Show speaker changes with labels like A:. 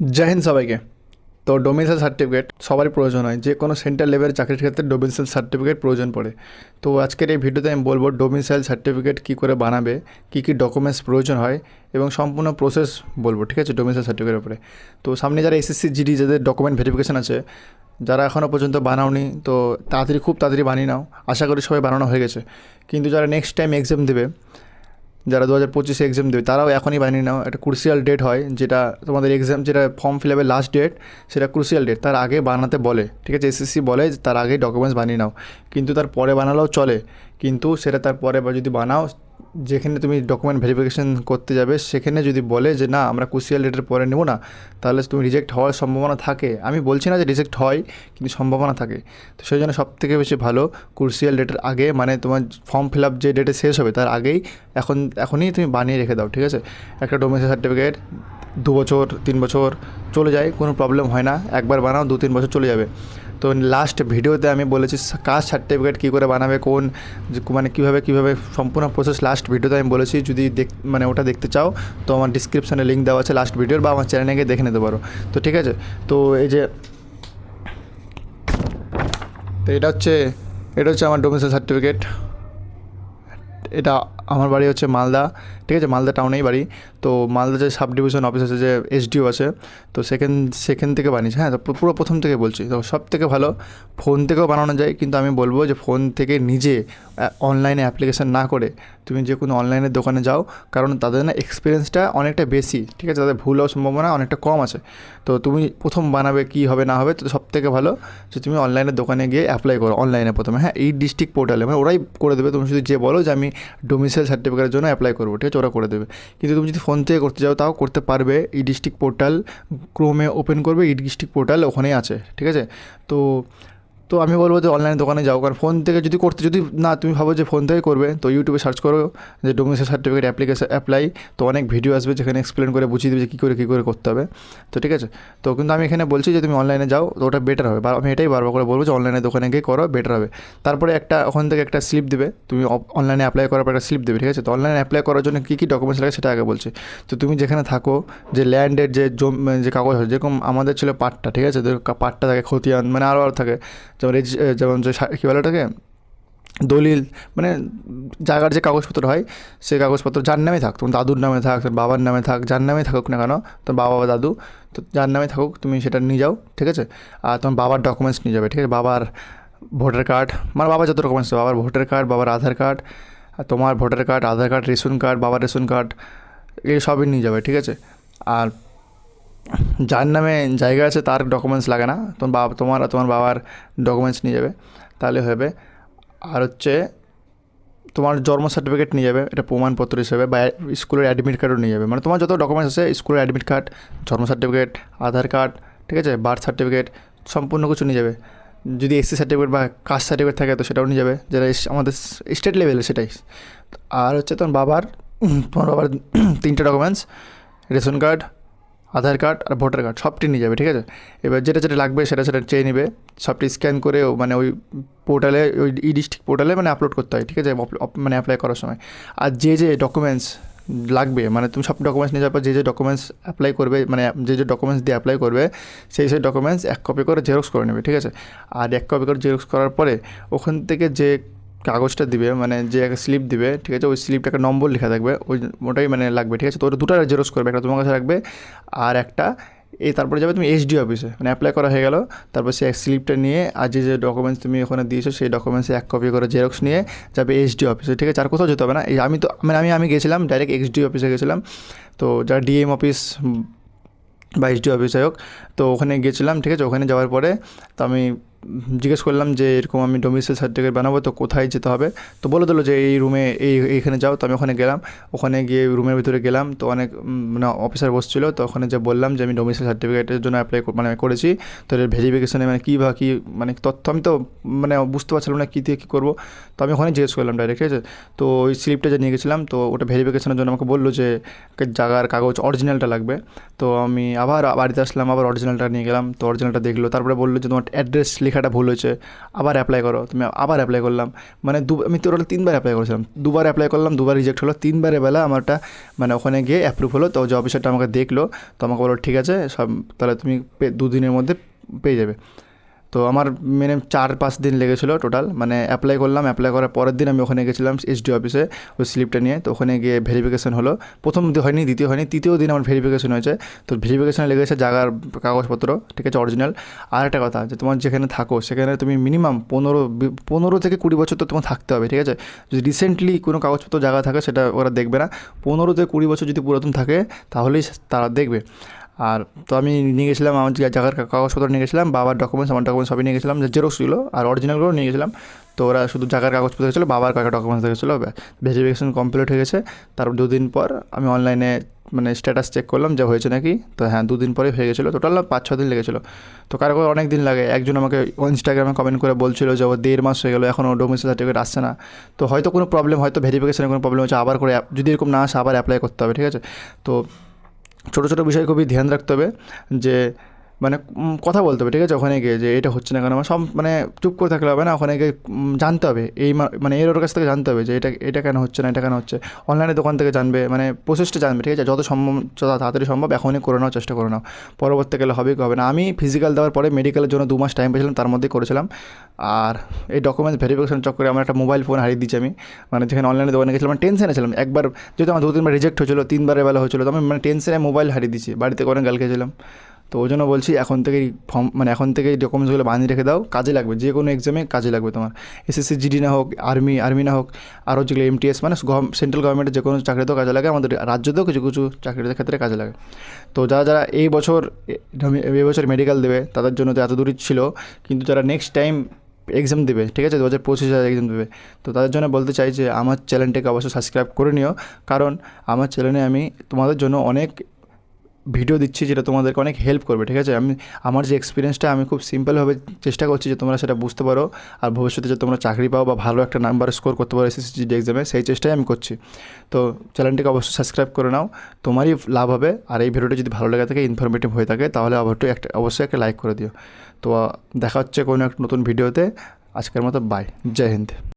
A: জয় হিন্দ সবাইকে। তো domicile certificate সবারই প্রয়োজন হয়। যে কোনো সেন্ট্রাল লেভেলের চাকরির ক্ষেত্রে ডোমিসাইল সার্টিফিকেট প্রয়োজন পড়ে। তো আজকের এই ভিডিওতে আমি বলব ডোমিসাইল সার্টিফিকেট কী করে বানাবে, কী কী ডকুমেন্টস প্রয়োজন হয় এবং সম্পূর্ণ প্রসেস বলব, ঠিক আছে ডোমিসাইল সার্টিফিকেটের উপরে। তো সামনে যারা এসএসসি জিডি যাদের ডকুমেন্ট ভেরিফিকেশন আছে, যারা এখনও পর্যন্ত বানাওনি, তো তাড়াতাড়ি, খুব তাড়াতাড়ি বানিয়ে নাও। আশা করি সবাই বানানো হয়ে গেছে। কিন্তু যারা নেক্সট টাইম এক্সাম দেবে যারা দু হাজার পঁচিশে এক্সাম দেবে, তারাও এখনই বানিয়ে নাও। একটা ক্রুশিয়াল ডেট হয়, যেটা তোমাদের এক্সাম যেটা ফর্ম ফিল আপের লাস্ট ডেট সেটা ক্রুশিয়াল ডেট তার আগে বানাতে বলে, ঠিক আছে? এসএসসি বলে, তার আগে ডকুমেন্টস বানিয়ে নাও। কিন্তু তার পরে বানালেও চলে। কিন্তু সেটা তার পরে যদি বানাও যেখানে তুমি ডকুমেন্ট ভেরিফিকেশন করতে যাবে, সেখানে যদি বলে যে, না, আমরা কুশিয়াল ডেটের পরে নেব না, তাহলে তুমি রিজেক্ট হওয়ার সম্ভাবনা থাকে। আমি বলছি না যে রিজেক্ট হয়, কিন্তু সম্ভাবনা থাকে। তো সেই জন্য সব থেকে বেশি ভালো ক্রুশিয়াল ডেটের আগে মানে তোমার ফর্ম ফিল আপ যে ডেটে শেষ হবে, তার আগেই এখন, এখনই তুমি বানিয়ে রেখে দাও, ঠিক আছে? একটা ডোমেসিক সার্টিফিকেট দু বছর, তিন বছর চলে যায়, কোনো প্রবলেম হয় না। একবার বানাও, দু, তিন বছর চলে যাবে। তো লাস্ট ভিডিওতে আমি বলেছি কাস্ট সার্টিফিকেট কী করে বানাবে, কোন মানে কীভাবে কীভাবে সম্পূর্ণ প্রসেস লাস্ট ভিডিওতে আমি বলেছি। যদি দেখ মানে ওটা দেখতে চাও, তো আমার ডিসক্রিপশানে লিঙ্ক দেওয়া আছে লাস্ট ভিডিওর বা আমার চ্যানেলে গিয়ে দেখে নিতে পারো। তো ঠিক আছে, তো এই যে, তো এটা হচ্ছে এটা হচ্ছে আমার ডোমিসাইল সার্টিফিকেট এটা আমার বাড়ি হচ্ছে মালদা, ঠিক আছে? মালদা টাউনেই বাড়ি। তো মালদা যে সাব ডিভিশন অফিস আছে, যে এসডিও আছে, তো সেখান সেখান থেকে বানিয়েছি হ্যাঁ? তো পুরো প্রথম থেকে বলছি। তো সব থেকে ভালো ফোন থেকেও বানানো যায়, কিন্তু আমি বলব যে ফোন থেকে নিজে অনলাইনে অ্যাপ্লিকেশান না করে তুমি যে কোনো অনলাইনের দোকানে যাও, কারণ তাদের না এক্সপিরিয়েন্সটা অনেকটা বেশি, ঠিক আছে? তাদের ভুল হওয়ার সম্ভাবনা অনেকটা কম আছে। তো তুমি প্রথম বানাবে কী হবে, না হবে তো সব থেকে ভালো যে তুমি অনলাইনের দোকানে গিয়ে অ্যাপ্লাই করো অনলাইনে প্রথমে হ্যাঁ? এই ডিস্ট্রিক্ট পোর্টালে মানে ওরাই করে দেবে। তুমি শুধু যে বলো যে আমি ডোমিসাইল সার্টিফিকেটের জন্য অ্যাপ্লাই করব, ঠিক আছে? ওরা করে দেবে। কিন্তু তুমি যদি ফোন থেকে করতে যাও, তাও করতে পারবে। ই ডিস্ট্রিক্ট পোর্টাল ক্রোমে ওপেন করবে ই ডিস্ট্রিক্ট পোর্টাল ওখানেই আছে, ঠিক আছে? তো তো আমি বলব যে অনলাইন দোকানে যাও। কারণ ফোন থেকে যদি করতে, যদি না, তুমি ভাবো যে ফোন থেকে করবে, তো ইউটিউবে সার্চ করো যে ডোমিসাইল সার্টিফিকেট অ্যাপ্লিকেশন অ্যাপ্লাই তো অনেক ভিডিও আসবে যেখানে এক্সপ্লেন করে বুঝিয়ে দেবে যে কী করে কী করে করতে হবে। তো ঠিক আছে? তো কিন্তু আমি এখানে বলছি যে তুমি অনলাইনে যাও, তো ওটা বেটার হবে। আমি এটাই বারবার করে বলব যে অনলাইনে দোকানে গিয়ে করো বেটার হবে। তারপরে একটা, ওখান থেকে একটা স্লিপ দেবে। তুমি অনলাইনে অ্যাপ্লাই করার পর একটা স্লিপ দেবে, ঠিক আছে? তো অনলাইনে অ্যাপ্লাই করার জন্য কী কী ডকুমেন্টস লাগে সেটা আগে বলছি। তো তুমি যেখানে থাকো, যে ল্যান্ডের যে জম, যে কাগজ হয় যেরকম আমাদের ছিল পাট্টা, ঠিক আছে? পাট্টা থাকে, খতিয়ান মানে আরও আরও থাকে। যেমন রেজি যেমন যে কী বলে ওটাকে? দলিল মানে জায়গার যে কাগজপত্র হয় সেই কাগজপত্র যার নামে থাক, তোমার দাদুর নামে থাক তোর বাবার নামে থাক, যার নামে থাকুক না কেন তোর বাবা বা দাদু, তো যার নামে থাকুক, তুমি সেটা নিয়ে যাও, ঠিক আছে? আর তোমার বাবার ডকুমেন্টস নিয়ে যাবে, ঠিক আছে? বাবার ভোটার কার্ড মানে বাবার যত ডকুমেন্টস বাবার ভোটার কার্ড বাবার আধার কার্ড আর তোমার voter card Aadhaar card ration card বাবার রেশন কার্ড এই সবই নিয়ে যাবে, ঠিক আছে? আর যার নামে জায়গা আছে, তার ডকুমেন্টস লাগে না। তোমার বাবা, তোমার আর তোমার বাবার ডকুমেন্টস নিয়ে যাবে। তাহলে হবে, আর হচ্ছে তোমার জন্ম সার্টিফিকেট নিয়ে যাবে, এটা প্রমাণপত্র হিসেবে, বা স্কুলের অ্যাডমিট কার্ডও নিয়ে যাবে। মানে তোমার যত ডকুমেন্টস আছে স্কুলের অ্যাডমিট কার্ড জন্ম সার্টিফিকেট আধার কার্ড ঠিক আছে? বার্থ সার্টিফিকেট সম্পূর্ণ কিছু নিয়ে যাবে। যদি এসসি সার্টিফিকেট বা কাস্ট সার্টিফিকেট থাকে, তো সেটাও নিয়ে যাবে। যেটা আমাদের স্টেট লেভেলে সেটাই। আর হচ্ছে তোমার বাবার তোমার বাবার তিনটে documents ration card Aadhaar card আর ভোটার কার্ড, সবটি নিয়ে যাবে, ঠিক আছে? এবার যেটা যেটা লাগবে সেটা সেটা চেয়ে নেবে, সবটি স্ক্যান করে মানে ওই পোর্টালে, ওই ই ডিস্ট্রিক্ট পোর্টালে মানে আপলোড করতে হয়, ঠিক আছে? মানে অ্যাপ্লাই করার সময়। আর যে যে ডকুমেন্টস লাগবে মানে তুমি সব ডকুমেন্টস নিয়ে যাওয়ার পর যে যে ডকুমেন্টস অ্যাপ্লাই করবে মানে যে যে ডকুমেন্টস দিয়ে অ্যাপ্লাই করবে, সেই সেই ডকুমেন্টস এক কপি করে জেরক্স করে নেবে, ঠিক আছে? আর এক কপি করে জেরক্স করার পরে ওখান থেকে যে কাগজটা দিবে মানে যে একটা স্লিপ দিবে, ঠিক আছে? ওই স্লিপটা একটা নম্বর লেখা থাকবে, ওই ওটাই মানে লাগবে, ঠিক আছে? তো ওটা দুটো জেরক্স করবে, একটা তোমার কাছে রাখবে আর একটা এই তারপরে যাবে তুমি এইচডি অফিসে মানে অ্যাপ্লাই করা হয়ে গেল। তারপর সেই স্লিপটা নিয়ে আর যে যে ডকুমেন্টস তুমি ওখানে দিয়েছ, সেই ডকুমেন্টসে এক কপি করে জেরক্স নিয়ে যাবে এইচডি অফিসে ঠিক আছে? আর কোথাও যেতে হবে না। এই আমি তো মানে আমি আমি গেছিলাম ডাইরেক্ট এইচডি অফিসে গেছিলাম। তো যারা ডিএম অফিস বা এইচডি অফিস হোক, তো ওখানে গেছিলাম, ঠিক আছে? ওখানে যাওয়ার পরে তো আমি জিজ্ঞেস করলাম যে, এরকম আমি ডোমিসাইল সার্টিফিকেট বানাবো, তো কোথায় যেতে হবে? তো বলে দিলো যে, এই রুমে এই এইখানে যাও। তো আমি ওখানে গেলাম। ওখানে গিয়ে রুমের ভিতরে গেলাম। তো অনেক মানে অফিসার বসছিল। তো ওখানে যে বললাম যে, আমি ডোমিসাইল সার্টিফিকেটের জন্য অ্যাপ্লাই মানে করেছি। তো এর ভেরিফিকেশনে মানে কী বা কী মানে তথ্য আমি তো মানে বুঝতে পারছিলাম না কী দিয়ে কী করব। তো আমি ওখানে জিজ্ঞেস করলাম ডাইরেক্ট ঠিক আছে? তো ওই স্লিপটা যে নিয়ে গেছিলাম, তো ওটা ভেরিফিকেশনের জন্য আমাকে বলল যে জায়গার কাগজ অরিজিনালটা লাগবে। তো আমি আবার বাড়িতে আসলাম, আবার অরিজিনালটা নিয়ে গেলাম। তো অরিজিনালটা দেখল। তারপরে বলল যে, তোমার অ্যাড্রেস লেখা লেখাটা ভুল হয়েছে, আবার অ্যাপ্লাই করো। তুমি আবার অ্যাপ্লাই করলাম। মানে দু, আমি টোটাল তিনবার অ্যাপ্লাই করেছিলাম। দুবার অ্যাপ্লাই করলাম, দুবার রিজেক্ট হলো। তিনবারে বেলা আমারটা মানে ওখানে গিয়ে অ্যাপ্রুভ হলো। তো যে অফিসারটা আমাকে দেখল, তো আমাকে বলো ঠিক আছে, সব, তাহলে তুমি দুদিনের মধ্যে পেয়ে যাবে। তো আমার মেনে চার পাঁচ দিন লেগেছিলো টোটাল মানে অ্যাপ্লাই করলাম অ্যাপ্লাই করার পরের দিন আমি ওখানে গেছিলাম এসডি অফিসে ওই স্লিপটা নিয়ে, তো ওখানে গিয়ে ভেরিফিকেশন হলো। প্রথম হয়নি, দ্বিতীয় হয়নি, তৃতীয় দিন আমার ভেরিফিকেশন হয়েছে। তো ভেরিফিকেশানে লেগেছে জায়গার কাগজপত্র, ঠিক আছে অরিজিনাল আর একটা কথা, যে তোমার যেখানে থাকো, সেখানে তুমি মিনিমাম পনেরো পনেরো থেকে কুড়ি বছর তো তোমার থাকতে হবে, ঠিক আছে? যদি রিসেন্টলি কোনো কাগজপত্র জায়গা থাকে, সেটা ওরা দেখবে না। পনেরো থেকে কুড়ি বছর যদি পুরাতন থাকে, তাহলেই তারা দেখবে। আর তো আমি নিয়ে গেছিলাম আমার জায়গার কাগজপত্র নিয়ে গেছিলাম, বাবার ডকুমেন্টস আমার ডকুমেন্টস সবই নিয়ে গেছিলাম, যে জেরক্সগুলো আর অরিজিনালগুলো নিয়ে গেছিলাম। তো ওরা শুধু জায়গার কাগজপত্র গেছিল বাবার কাকা ডকুমেন্টস দেখেছিলো ভেরিফিকেশন কমপ্লিট হয়ে গেছে। তারপর দুদিন পর আমি অনলাইনে মানে স্ট্যাটাস চেক করলাম যে হয়েছে নাকি। তো হ্যাঁ দুদিন পরে হয়ে গেছিল। টোটাল পাঁচ ছ দিন লেগেছিলো। তো কারও অনেক দিন লাগে। একজন আমাকে ইনস্টাগ্রামে কমেন্ট করে বলছিল যে ও দেড় মাস হয়ে গেলো এখনও ডোমিসাইল সার্টিফিকেট আসছে না। তো হয়তো কোনো প্রবলেম হয়তো ভেরিফিকেশনে কোনো প্রবলেম হচ্ছে আবার করে যদি এরকম না আসে, আবার অ্যাপ্লাই করতে হবে, ঠিক আছে? তো ছোটো ছোটো বিষয় খুবই ধ্যান রাখতে হবে যে মানে কথা বলতে হবে, ঠিক আছে? ওখানে গিয়ে যে এটা হচ্ছে না কেন? আমার সব মানে চুপ করে থাকলে হবে না? ওখানে গিয়ে জানতে হবে। এই মানে এর ওর কাছ থেকে জানতে হবে যে এটা এটা কেন হচ্ছে না, এটা কেন হচ্ছে? অনলাইনে দোকান থেকে জানবে মানে প্রসেসটা জানবে, ঠিক আছে? যত সম্ভব, যত তাড়াতাড়ি সম্ভব এখনই করে নেওয়ার চেষ্টা করে নাও। পরবর্তীকালে হবে কি হবে না? আমি ফিজিক্যাল দেওয়ার পরে মেডিকেলের জন্য দু মাস টাইম পেয়েছিলাম, তার মধ্যেই করেছিলাম। আর এই ডকুমেন্টস ভেরিফিকেশন চক্করে আমার একটা মোবাইল ফোন হারিয়ে দিয়েছি আমি। মানে যেখানে অনলাইনে দোকানে গেছিলাম মানে টেনশনে ছিলাম। একবার যেহেতু আমার দু তিনবার রিজেক্ট হয়েছিল, তিনবারের বেলা হয়েছিল, তো আমি মানে টেনশনে মোবাইল হারিয়ে দিয়েছি। বাড়িতে করে গাল খেয়েছিলাম তো ওই জন্য বলছি এখন থেকেই ফর্ম মানে এখন থেকেই ডকুমেন্টসগুলো বানিয়ে রেখে দাও। কাজে লাগবে, যে কোনো এক্সামে কাজে লাগবে তোমার। এসএসসি জিডি না হোক আর্মি আর্মি না হোক আরও যেগুলো এমটিএস মানে সেন্ট্রাল গভর্নমেন্টের যে কোনো চাকরিতেও কাজে লাগে, আমাদের রাজ্যতেও কিছু কিছু চাকরির ক্ষেত্রে কাজে লাগে। তো যারা যারা এই বছর এই বছর মেডিকেল দেবে, তাদের জন্য তো এত দূরই ছিল, কিন্তু যারা নেক্সট টাইম এক্সাম দেবে, ঠিক আছে? দু হাজার পঁচিশ হাজার এক্সাম দেবে, তো তাদের জন্য বলতে চাই যে, আমার চ্যানেলটাকে অবশ্যই সাবস্ক্রাইব করে নিও। কারণ আমার চ্যানেলে আমি তোমাদের জন্য অনেক ভিডিও দিচ্ছি যেটা তোমাদেরকে অনেক হেল্প করবে, ঠিক আছে? আমি, আমার যে এক্সপিরিয়েন্সটা আমি খুব সিম্পলভাবে চেষ্টা করছি যে তোমরা সেটা বুঝতে পারো আর ভবিষ্যতে যে তোমরা চাকরি পাও বা ভালো একটা নাম্বার স্কোর করতে পারো এসএসসি এক্সামে সেই চেষ্টাই আমি করছি। তো চ্যানেলটিকে অবশ্যই সাবস্ক্রাইব করে নাও, তোমারই লাভ হবে। আর এই ভিডিওটা যদি ভালো লেগে থাকে ইনফরমেটিভ হয়ে থাকে, তাহলে অবশ্যই একটা অবশ্যই একটা লাইক করে দিও। তো, দেখা হচ্ছে কোনো একটা নতুন ভিডিওতে আজকের মতো বাই জয় হিন্দ।